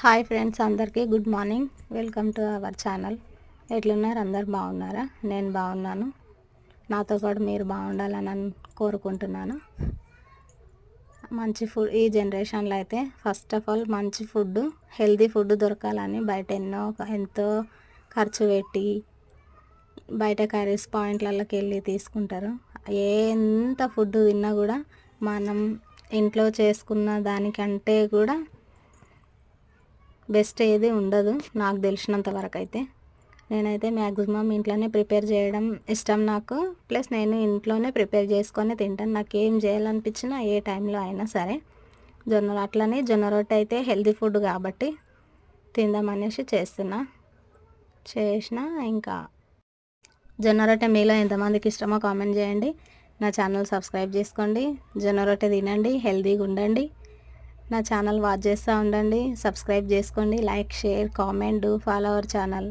Hi friends అందరికీ good morning. Welcome to our channel. ఎట్లున్నారు? అందరు బాగున్నారా? నేను బాగున్నాను. నాతో కూడా మీరు బాగుండాలని కోరుకుంటున్నాను. మంచి ఫుడ్ ఈ జనరేషన్లో అయితే ఫస్ట్ ఆఫ్ ఆల్ మంచి ఫుడ్ హెల్తీ ఫుడ్ దొరకాలని బయట ఎన్నో ఎంతో ఖర్చు పెట్టి బయట కర్రీస్ పాయింట్లలోకి వెళ్ళి తీసుకుంటారు. ఎంత ఫుడ్ తిన్నా కూడా మనం ఇంట్లో చేసుకున్న దానికంటే కూడా బెస్ట్ ఏది ఉండదు నాకు తెలిసినంత వరకు అయితే నేనైతే మ్యాక్సిమం ఇంట్లోనే ప్రిపేర్ చేయడం ఇష్టం నాకు. ప్లస్ నేను ఇంట్లోనే ప్రిపేర్ చేసుకొని తింటాను. నాకు ఏం చేయాలనిపించినా ఏ టైంలో అయినా సరే. జొన్న అట్లనే జొన్న రొట్టె అయితే హెల్తీ ఫుడ్ కాబట్టి తిందామనేసి చేస్తున్నా. చేసిన ఇంకా. జొన్న రొట్టె మీలో ఎంతమందికి ఇష్టమో కామెంట్ చేయండి. నా ఛానల్ సబ్స్క్రైబ్ చేసుకోండి. జొన్న రొట్టె తినండి హెల్తీగా ఉండండి. నా ఛానల్ వాచ్ చేస్తూ ఉండండి. సబ్స్క్రైబ్ చేసుకోండి. Like share comment do follow our channel.